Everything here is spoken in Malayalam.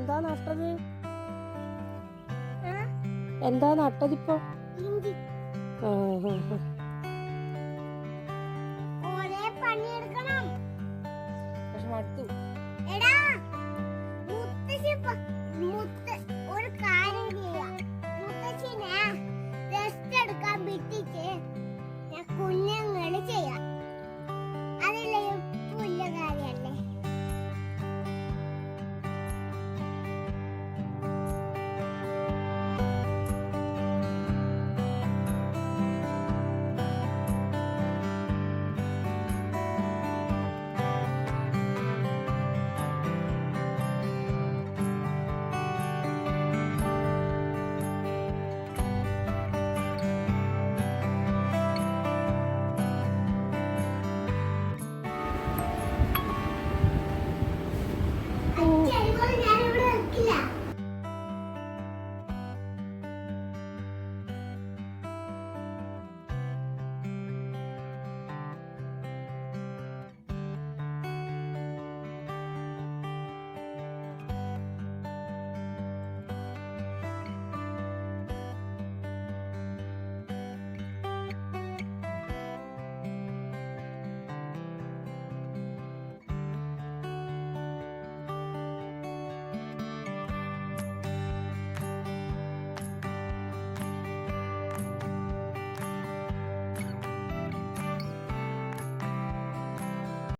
എന്താ നട്ടത്? എന്താ നട്ടതിപ്പോ? ആ, ആ, ആ.